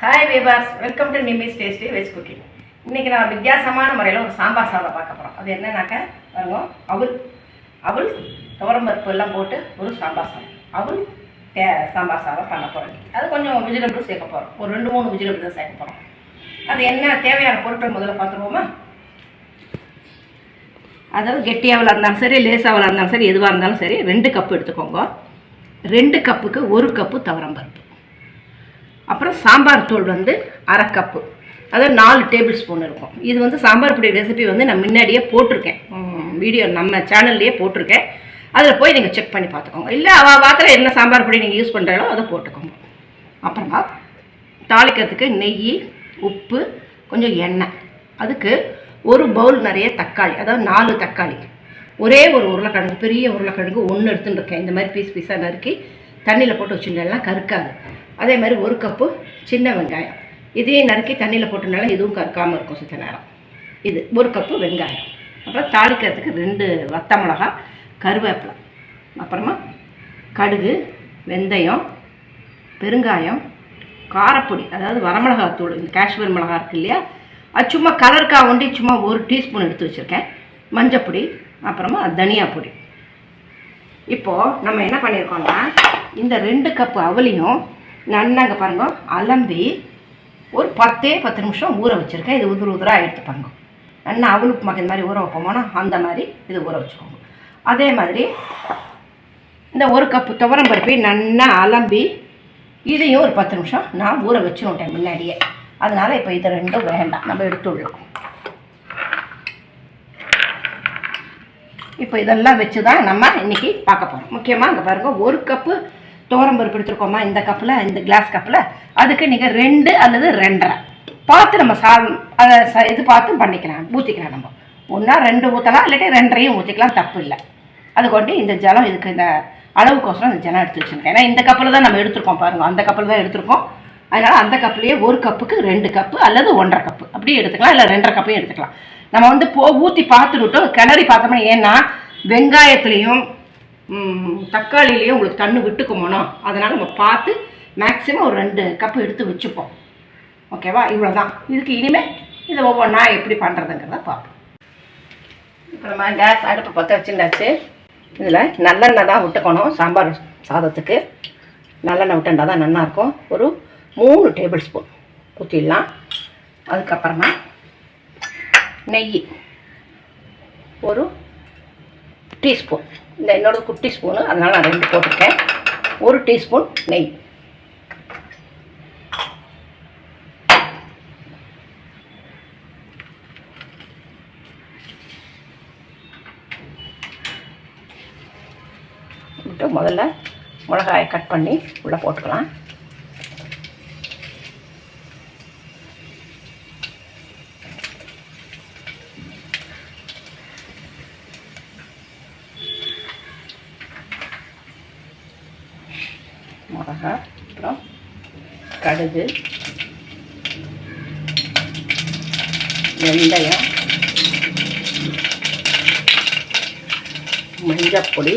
Hi வேபாஸ் welcome to நிமிஸ் tasty veg cooking இன்றைக்கி நான் வித்தியாசமான முறையில் ஒரு சாம்பார் சாதம் பார்க்க போகிறோம் அது என்னன்னாக்கா பாருங்க அவல் அவல் துவரம்பருப்பு எல்லாம் போட்டு ஒரு சாம்பார் சாதம். அவல் தே சாம்பார் சாதம் பண்ண போகிறோம் அது கொஞ்சம் வெஜிடபிள் சேர்க்க போகிறோம் ஒரு ரெண்டு மூணு வெஜிடபிள் தான் சேர்க்க போகிறோம் அது என்ன தேவையான பொருட்கள் முதல்ல பார்த்துருவோமா? அதாவது கெட்டியாவில் இருந்தாலும் சரி லேசாவில் இருந்தாலும் சரி எதுவாக இருந்தாலும் சரி ரெண்டு கப்பு எடுத்துக்கோங்க. ரெண்டு கப்புக்கு ஒரு கப்பு துவரம்பருப்பு அப்புறம் சாம்பார் தூள் வந்து அரை கப்பு அதாவது நாலு டேபிள் ஸ்பூன் இருக்கும். இது வந்து சாம்பார் பொடி ரெசிபி வந்து நான் முன்னாடியே போட்டிருக்கேன். வீடியோ நம்ம சேனல்லையே போட்டிருக்கேன். அதில் போய் நீங்கள் செக் பண்ணி பார்த்துக்கோங்க. இல்லை அவள் பார்க்குற என்ன சாம்பார் பொடி நீங்கள் யூஸ் பண்ணுறாலோ அதை போட்டுக்கோங்க. அப்புறமா தாளிக்கிறதுக்கு நெய் உப்பு கொஞ்சம் எண்ணெய். அதுக்கு ஒரு பவுல் நிறைய தக்காளி அதாவது நாலு தக்காளி. ஒரே ஒரு உருளைக்கிழங்கு பெரிய உருளைக்கிழங்கு ஒன்று எடுத்துன்னு இருக்கேன். இந்த மாதிரி பீஸ் பீஸாக நறுக்கி தண்ணியில் போட்டு வச்சுருந்தேன் கருக்காது. அதே மாதிரி ஒரு கப்பு சின்ன வெங்காயம். இதையும் நறுக்கி தண்ணியில் போட்டனால இதுவும் கருக்காமல் இருக்கும் சுத்த நேரம். இது ஒரு கப்பு வெங்காயம். அப்புறம் தாளிக்கிறதுக்கு ரெண்டு வத்த மிளகா கருவேப்பிலை. அப்புறமா கடுகு வெந்தயம் பெருங்காயம் காரப்பொடி அதாவது வரமிளகாத்தூள் இந்த காஷ்மீர் மிளகா இருக்கு இல்லையா? அது சும்மா கலருக்காக ஒண்டி சும்மா ஒரு டீஸ்பூன் எடுத்து வச்சுருக்கேன். மஞ்சப்பொடி அப்புறமா தனியா பொடி. இப்போது நம்ம என்ன பண்ணியிருக்கோம்னா இந்த ரெண்டு கப்பு அவலியும் நன்னாங்க பாருங்க. அலம்பி ஒரு பத்தே பத்து நிமிஷம் ஊற வச்சுருக்கேன். இது உதிர் உதிராக எடுத்து பாருங்க. நல்லா அவளுக்கு மக்க இந்த மாதிரி ஊற வைப்போமோனா அந்த மாதிரி இது ஊற வச்சுக்கோங்க. அதே மாதிரி இந்த ஒரு கப்பு துவரம் பருப்பை நல்லா அலம்பி இதையும் ஒரு பத்து நிமிஷம் நான் ஊற வச்சுருட்டேன் முன்னாடியே. அதனால் இப்போ இது ரெண்டும் வேண்டாம். நம்ம எடுத்துடலாம் இப்போ இதெல்லாம் வச்சு தான் நம்ம இன்னைக்கு பார்க்க போகிறோம் முக்கியமாக அங்கே பாருங்க ஒரு கப்பு பருப்பு எடுத்துருக்கோமா? இந்த கப்பில் இந்த கிளாஸ் கப்பில். அதுக்கு நீங்கள் ரெண்டு அல்லது ரெண்டரை. பார்த்து நம்ம சா அதை ச இது பார்த்து பண்ணிக்கலாம். ஊற்றிக்கலாம் நம்ம. ஒன்றா ரெண்டு ஊற்றலாம் இல்லாட்டி ரெண்டரையும் ஊற்றிக்கலாம் தப்பு இல்லை. அது கொண்டு இந்த ஜலம் இதுக்கு இந்த அளவுக்கோசரம் இந்த ஜலம் எடுத்து வச்சுருக்கேன். ஏன்னா இந்த கப்பில் தான் நம்ம எடுத்துருக்கோம் பாருங்க. அந்த கப்பில் தான் எடுத்திருக்கோம். அதனால் அந்த கப்புலேயே ஒரு கப்புக்கு ரெண்டு கப்பு அல்லது ஒன்றரை கப்பு. அப்படியே எடுத்துக்கலாம். இல்லை ரெண்டரை கப்பையும் எடுத்துக்கலாம். நம்ம வந்து போ ஊற்றி பார்த்துட்டு கிளறி பார்த்தோம்னா ஏன்னா வெங்காயத்துலேயும் தக்காளிலேயே உங்களுக்கு தண்ணு விட்டுக்குமோனோ அதனால் நம்ம பார்த்து மேக்ஸிமம் ஒரு ரெண்டு கப்பு எடுத்து வச்சுப்போம். ஓகேவா இவ்வளோ தான் இதுக்கு இனிமேல் இதை ஒவ்வொன்றா எப்படி பண்ணுறதுங்கிறத பார்ப்போம். இப்போ நம்ம கேஸ் அடுப்பு பற்ற வச்சுருந்தாச்சு. இதில் நல்லெண்ணெய் தான் விட்டுக்கணும் சாம்பார் சாதத்துக்கு. நல்லெண்ணெய் விட்டுண்டா தான் நல்லாயிருக்கும் ஒரு மூணு டேபிள் ஸ்பூன் ஊற்றிடலாம் அதுக்கப்புறமா நெய். ஒரு டீஸ்பூன். இந்த என்னோடய குட்டி ஸ்பூனு அதனால் நான் ரெண்டு போட்டிருக்கேன். ஒரு டீஸ்பூன் நெய். விட்டு முதல்ல மிளகாயை கட் பண்ணி உள்ளே போட்டுக்கலாம். மிளகா அப்புறம் கடுகு வெந்தயம் மஞ்சப்பொடி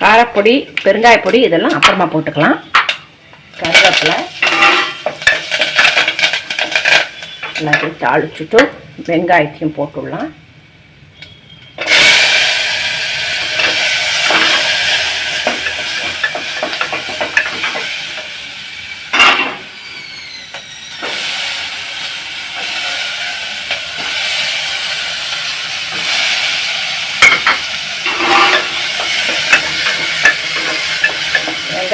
காரப்பொடி பெருங்காயப்பொடி இதெல்லாம் அப்புறமா போட்டுக்கலாம். கருவேப்பிலை எல்லாத்தையும் தாளிச்சுட்டு வெங்காயத்தையும் போட்டுடலாம்.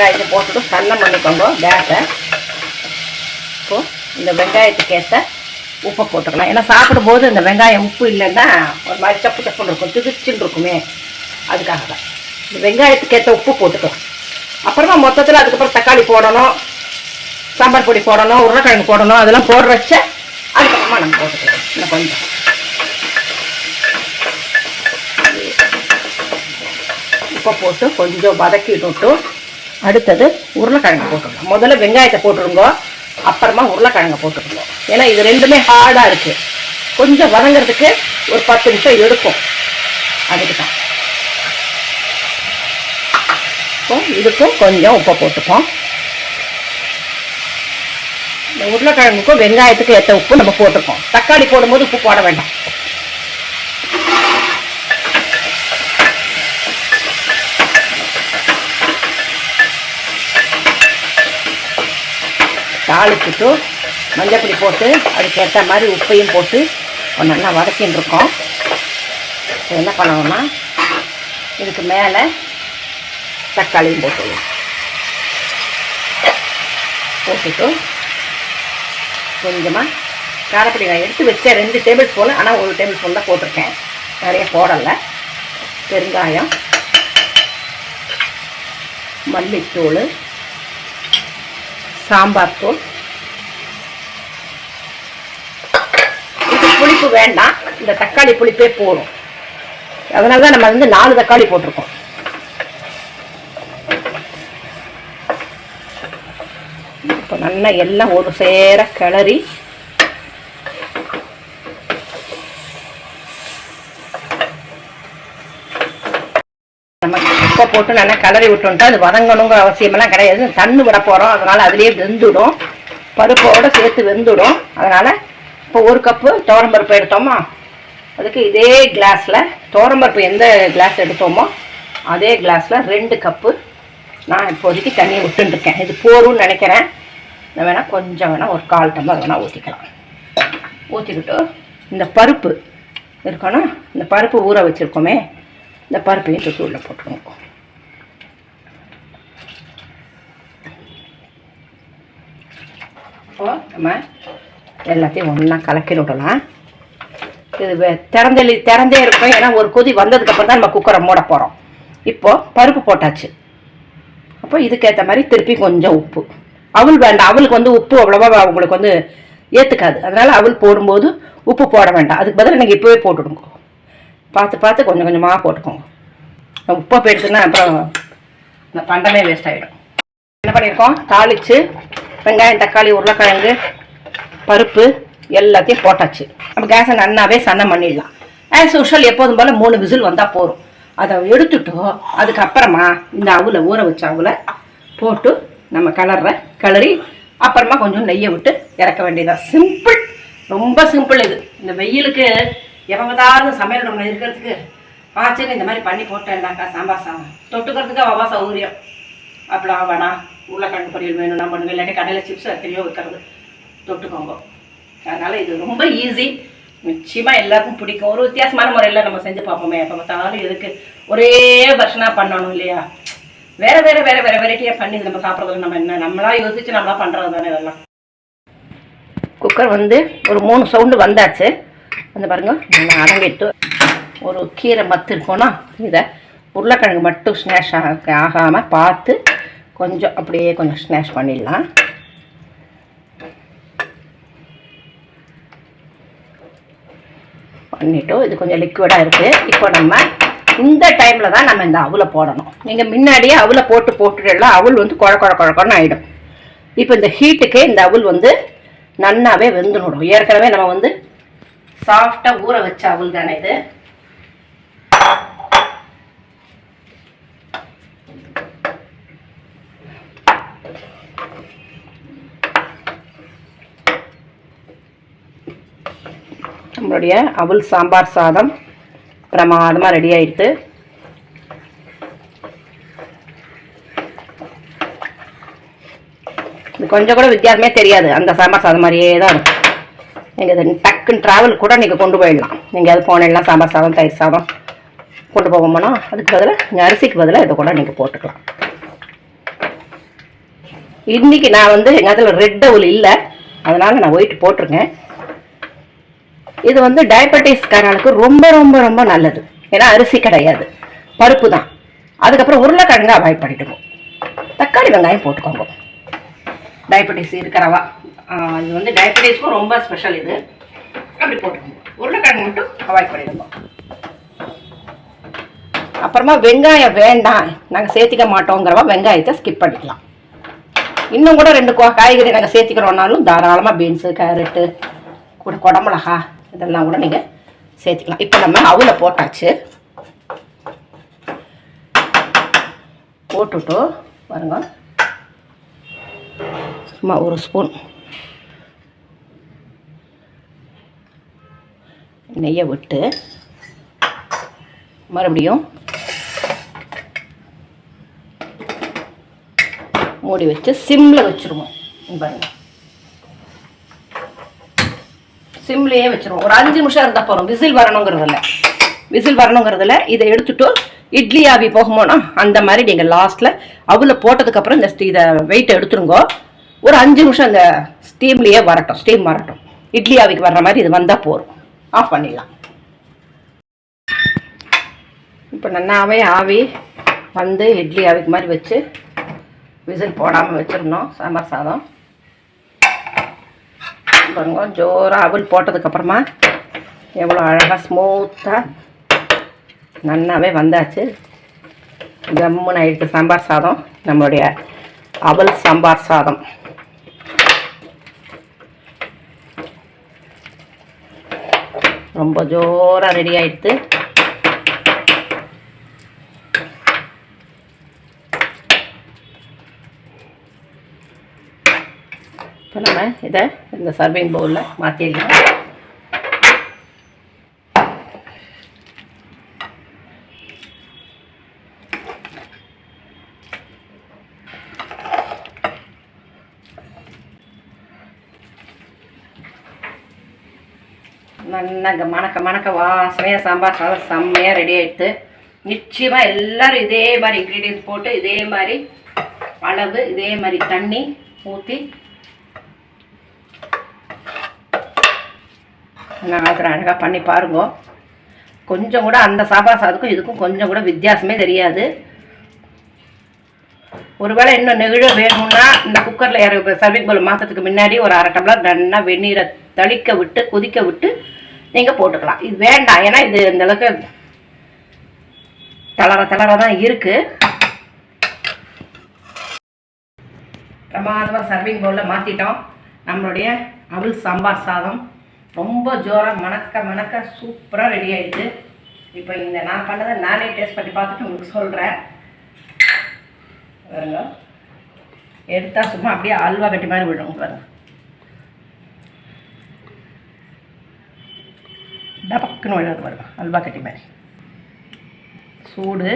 வெங்காயத்தை போட்டுட்டு சன்னம் பண்ணிக்கோங்க. கேஸை இப்போது இந்த வெங்காயத்துக்கு ஏற்ற உப்பை போட்டுக்கலாம். ஏன்னா சாப்பிடும்போது இந்த வெங்காயம் உப்பு இல்லைன்னா ஒரு மாதிரி சப்பு சப்புன்னு இருக்கும். திதிச்சுன்னு இருக்குமே. அதுக்காக தான் இந்த வெங்காயத்துக்கு ஏற்ற உப்பு போட்டுக்கலாம் அப்புறமா மொத்தத்தில் அதுக்கப்புறம் தக்காளி போடணும். சாம்பார் பொடி போடணும். உருளைக்கிழங்கு போடணும். அதெல்லாம் போடுற வச்ச அதுக்கப்புறமா நம்ம போட்டுக்கலாம். இன்னும் கொஞ்சம். உப்பை போட்டு கொஞ்சம் வதக்கி விட்டு அடுத்தது உருளைக்கிழங்கு போட்டுருங்க முதல்ல வெங்காயத்தை போட்டுருங்க அப்புறமா உருளைக்கிழங்க போட்டுருங்க ஏன்னா இது ரெண்டுமே ஹார்டாக இருக்குது கொஞ்சம் வதங்கிறதுக்கு ஒரு பத்து நிமிஷம் எடுக்கும். அதுக்கு தான் இப்போ இதுக்கும் கொஞ்சம் உப்பை போட்டுப்போம். இந்த உருளைக்கிழங்குக்கும் வெங்காயத்துக்கும் ஏற்ற உப்பு நம்ம போட்டுப்போம். தக்காளி போடும்போது உப்பு போட வேண்டாம். தாளிச்சுட்டு மஞ்சப்பொடி போட்டு அதுக்கு ஏற்ற மாதிரி உப்பையும் போட்டு நல்லா வதக்கின்னு இருக்கோம். இப்போ என்ன பண்ணணும்னா இதுக்கு மேலே தக்காளியும் போட்டுடலாம் போட்டுட்டு கொஞ்சமாக காரப்பொடி நான் எடுத்து வச்சேன் ரெண்டு டேபிள் ஸ்பூன் ஆனால் ஒரு டேபிள் ஸ்பூன் தான் போட்டிருக்கேன். நிறைய போடலை. பெருங்காயம் மல்லித்தூள் சாம்பார் தூள். இது புளிப்பு வேண்டாம். இந்த தக்காளி புளிப்பே போதும். அதனால தான் நம்ம வந்து நாலு தக்காளி போட்டிருக்கோம். இப்போ நல்லா எல்லாம் ஒரு சேர கிளறி நம்ம உப்பை போட்டு நல்லா கிளறி விட்டோம்ட்டா அது வதங்கணுங்கிற அவசியமெல்லாம் கிடையாது. தண்ணி விட போகிறோம் அதனால் அதுலேயே வெந்துடும். பருப்போடு சேர்த்து வெந்துடும். அதனால் இப்போ ஒரு கப்பு துவரம்பருப்பு எடுத்தோமா? அதுக்கு இதே கிளாஸில் துவரம்பருப்பு எந்த கிளாஸ் எடுத்தோமோ அதே கிளாஸில் ரெண்டு கப்பு நான் இப்போதைக்கு தண்ணியை விட்டுருக்கேன் இது போரும்னு நினைக்கிறேன். நான் வேணால் கொஞ்சம் வேணால் ஒரு கால் டம்ளர் வேணால் ஊற்றிக்கலாம் ஊற்றிக்கிட்டு இந்த பருப்பு இருக்கணும். இந்த பருப்பு ஊற வச்சுருக்கோமே இந்த பருப்பையும் தூக்கி உள்ளே போட்டுருவோம் இப்போ நம்ம எல்லாத்தையும் ஒன்றா கலக்கி விடலாம். இது திறந்தெளி திறந்தே இருக்கும். ஏன்னா ஒரு கொதி வந்ததுக்கப்புறம் தான் நம்ம குக்கரை மூட போகிறோம் இப்போது பருப்பு போட்டாச்சு. அப்போ இதுக்கேற்ற மாதிரி திருப்பி கொஞ்சம் உப்பு. அவள் வேண்டாம். அவளுக்கு வந்து உப்பு அவ்வளோவா உங்களுக்கு வந்து ஏற்றுக்காது அதனால் அவள் போடும்போது உப்பு போட வேண்டாம். அதுக்கு பதில் நீங்கள் இப்போவே போட்டுடுங்க. பார்த்து பார்த்து கொஞ்சம் கொஞ்சமாக போட்டுக்கோங்க. உப்பை போயிடுச்சுன்னா அப்புறம் இந்த பண்டமே வேஸ்ட் ஆகிடும் என்ன பண்ணியிருக்கோம்? தாளித்து வெங்காயம் தக்காளி உருளைக்கிழங்கு பருப்பு எல்லாத்தையும் போட்டாச்சு. நம்ம கேஸை நன்னாவே சன்னம் பண்ணிடலாம். ஆஸ் யூஷுவல் எப்போதும் போல் மூணு விசில் வந்தால் போதும். அதை எடுத்துட்டோ அதுக்கப்புறமா இந்த அவுல ஊற வச்ச அவுல போட்டு நம்ம கலர்ற கிளறி அப்புறமா கொஞ்சம் நெய்யை விட்டு இறக்க வேண்டியதான் சிம்பிள் ரொம்ப சிம்பிள் இது. இந்த வெயிலுக்கு எவங்கதாவது சமையல் நம்ம இருக்கிறதுக்கு ஆச்சுன்னு இந்த மாதிரி பண்ணி போட்டேன்னாக்கா சாம்பார் சாதம். தொட்டுக்கிறதுக்கு அவா சௌகரியம். அப்படி வேணாம் உருளைக்கிழங்கு பொரியல் வேணும் நம்ம இல்லாட்டி கடையில் சிப்ஸ் அத்தனையோ வைக்கிறது தொட்டுக்கோங்க அதனால் இது ரொம்ப ஈஸி நிச்சயமாக எல்லாருக்கும் பிடிக்கும். ஒரு வித்தியாசமான முறையில் நம்ம செஞ்சு பார்ப்போமே. எப்போ பார்த்தாலும் எதுக்கு ஒரே வருஷனாக பண்ணணும் இல்லையா? வேற வேற வேற வேற வெரைட்டியாக பண்ணி நம்ம சாப்பிட்றதுல நம்ம என்ன? நம்மளா யோசிச்சு நம்மளா பண்ணுறது தானே இதெல்லாம். குக்கர் வந்து ஒரு மூணு சவுண்டு வந்தாச்சு. வந்து பாருங்க நல்லா அடங்கிட்டு ஒரு கீரை மத்து இருக்கோன்னா இதை உருளைக்கிழங்கு மட்டும் ஸ்னாஷ் ஆகாமல் பார்த்து கொஞ்சம் அப்படியே கொஞ்சம் ஸ்னாஷ் பண்ணிடலாம். பண்ணிட்டோம் இது கொஞ்சம் லிக்விடாக இருக்குது இப்போ நம்ம இந்த டைமில் தான் நம்ம இந்த அவுலை போடணும். நீங்கள் முன்னாடியே அவுலை போட்டு போட்டுடலாம் அவுல் வந்து குழ குழ குழக்கன்னு ஆகிடும் இப்போ இந்த ஹீட்டுக்கே இந்த அவுல் வந்து நன்னாவே வெந்துடும் ஏற்கனவே நம்ம வந்து சாஃப்டாக ஊற வச்ச அவுல் தானே இது. நம்மளுடைய அவல் சாம்பார் சாதம் பிரமாதமாக ரெடி ஆயிடுது இது கொஞ்சம் கூட வித்தியாசமே தெரியாது. அந்த சாம்பார் சாதம் மாதிரியே தான் இருக்கும். நீங்கள் இது டக்குன்னு ட்ராவல் கூட நீங்கள் கொண்டு போயிடலாம். நீங்கள் அது போனீங்கன்னா சாம்பார் சாதம் தயிர் சாதம் கொண்டு போகும்போனா அதுக்கு பதிலாக நீங்கள் அரிசிக்கு பதிலாக இதை கூட நீங்கள் போட்டுக்கலாம். இன்னைக்கு நான் வந்து எங்கள் அதில் ரெட் டவுல் இல்லை. அதனால் நான் ஒயிட் போட்டிருக்கேன். இது வந்து டயபெட்டிஸ்காரங்களுக்கு ரொம்ப ரொம்ப ரொம்ப நல்லது. ஏன்னா அரிசி கிடையாது. பருப்பு தான். அதுக்கப்புறம் உருளைக்கிழங்கு அவாய்ட் பண்ணிடுங்க. தக்காளி வெங்காயம் போட்டுக்கோங்க. டயபெட்டிஸ் இருக்கிறவா இது வந்து டயபெட்டிஸ்க்கும் ரொம்ப ஸ்பெஷல் இது. அப்படி போட்டுக்கோங்க. உருளைக்கிழங்கு மட்டும் அவாய்ட் பண்ணிடுங்க. அப்புறமா வெங்காயம் வேண்டாம். நாங்கள் சேர்த்திக்க மாட்டோங்கிறவா வெங்காயத்தை ஸ்கிப் பண்ணிக்கலாம். இன்னும் கூட ரெண்டு காய்கறி நாங்கள் சேர்த்திக்கிறோம்னாலும் தாராளமாக பீன்ஸு கேரட்டு கூட குடமிளகா இதெல்லாம் கூட நீங்கள் சேர்த்துக்கலாம். இப்போ நம்ம அவுல போட்டாச்சு. போட்டுட்டு பாருங்க. சும்மா ஒரு ஸ்பூன் நெய்யை விட்டு மறுபடியும் மூடி வச்சு சிம்மில் வச்சுருவோம். பாருங்கள் பாருங்க சிம்லேயே வச்சிருவோம். ஒரு அஞ்சு நிமிஷம் இருந்தால் போகிறோம் விசில் வரணுங்கிறதில்ல விசில் வரணுங்கிறதுல இதை எடுத்துட்டு இட்லி ஆவி போகுமோனா அந்த மாதிரி நீங்கள் லாஸ்ட்டில் அவில் போட்டதுக்கப்புறம் இந்த ஸ்டீ- இதை வெயிட்டை எடுத்துருங்க. ஒரு அஞ்சு நிமிஷம் அந்த ஸ்டீம்லேயே வரட்டும். ஸ்டீம் வரட்டும். இட்லி ஆவிக்கு வர்ற மாதிரி இது வந்தால் போதும். ஆஃப் பண்ணிடலாம். இப்போ நன்னாவே ஆவி வந்து இட்லி ஆவிக்கு மாதிரி வச்சு விசில் போடாமல் வச்சிருந்தோம் சாம்பார் சாதம். பாருங்க ஜோராக அவல் போட்டதுக்கப்புறமா எவ்வளோ அழகாக ஸ்மூத்தாக நன்னாவே வந்தாச்சு. ஜம்முன்னு ஆயிடுச்சு சாம்பார் சாதம் நம்மளுடைய அவல் சாம்பார் சாதம். ரொம்ப ஜோராக ரெடி ஆயிடுத்து இப்போ நம்ம இதை இந்த சர்விங் பவுலில் மாற்றிடலாம் நல்லா மணக்க மணக்க வாசனையாக சாம்பார் சாதம் செம்மையாக ரெடி ஆயிடுத்து. நிச்சயமாக எல்லாரும் இதே மாதிரி இன்க்ரீடியன்ஸ் போட்டு இதே மாதிரி அளவு இதே மாதிரி தண்ணி ஊற்றி நான் அப்புறம் அழகாக பண்ணி பாருங்க. கொஞ்சம் கூட அந்த சாம்பார் சாதத்துக்கும் இதுக்கும் கொஞ்சம் கூட வித்தியாசமே தெரியாது. ஒருவேளை இன்னும் நெகிழ வேணும்னா இந்த குக்கரில் இற சர்விங் பவுல் மாற்றத்துக்கு முன்னாடி ஒரு அரை டம்ளர் நல்லா வெந்நீரை தளிக்க விட்டு கொதிக்க விட்டு நீங்கள் போட்டுக்கலாம். இது வேண்டாம். ஏன்னா இது இந்தளவுக்கு தளர தளர தான் இருக்குது பிரமாதமாக சர்விங் பவுலில் மாற்றிட்டோம் நம்மளுடைய அவல் சாம்பார் சாதம். ரொம்ப ஜோராக மணக்க மணக்க சூப்பராக ரெடி ஆகிடுது இப்போ இந்த நான் பண்ணதை நானே டேஸ்ட் பண்ணி பார்த்துட்டு உங்களுக்கு சொல்கிறேன் பாருங்க. எடுத்தால் சும்மா அப்படியே அல்வா கட்டி மாதிரி விடும் பாருங்க. டபக்குன்னு விழுது பாருங்க அல்வா கட்டி மாதிரி. சூடு.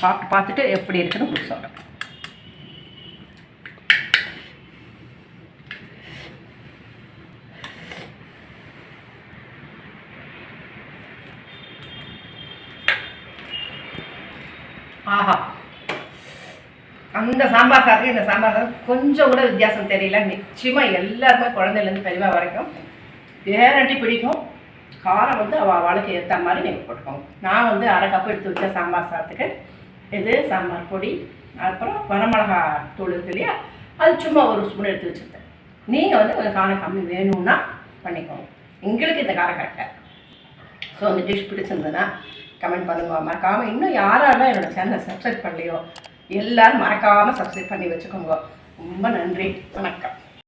சாப்பிட்டு பார்த்துட்டு எப்படி இருக்குன்னு உங்களுக்கு சொல்கிறேன் அந்த சாம்பார் சாதத்துக்கு இந்த சாம்பார் சாதம் கொஞ்சம் கூட வித்தியாசம் தெரியல. நிச்சயமாக எல்லாருமே குழந்தையிலேருந்து பெரியவா வரைக்கும் கேரண்டி பிடிக்கும். காரம் வந்து அவள் அவளுக்கு ஏற்ற மாதிரி நீங்கள் போட்டுக்கோங்க. நான் வந்து அரை கப்பு எடுத்து வச்ச சாம்பார் சாதத்துக்கு இது சாம்பார் பொடி அப்புறம் வரமிளகா தூள் இருக்கு இல்லையா? அது சும்மா ஒரு ஸ்பூன் எடுத்து வச்சுருந்தேன். நீங்கள் வந்து கொஞ்சம் காரம் கம்மி வேணும்னா பண்ணிக்கோங்க. எங்களுக்கு இந்த காரம் கரெக்டாக ஸோ அந்த டிஷ் பிடிச்சிருந்ததுன்னா கமெண்ட் பண்ணுங்க. மறக்காமல் இன்னும் யாரெல்லாம் என்னோட சேனலை சப்ஸ்கிரைப் பண்ணலையோ எல்லாரும் மறக்காமல் சப்ஸ்கிரைப் பண்ணி வச்சுக்கோங்க. ரொம்ப நன்றி. வணக்கம்.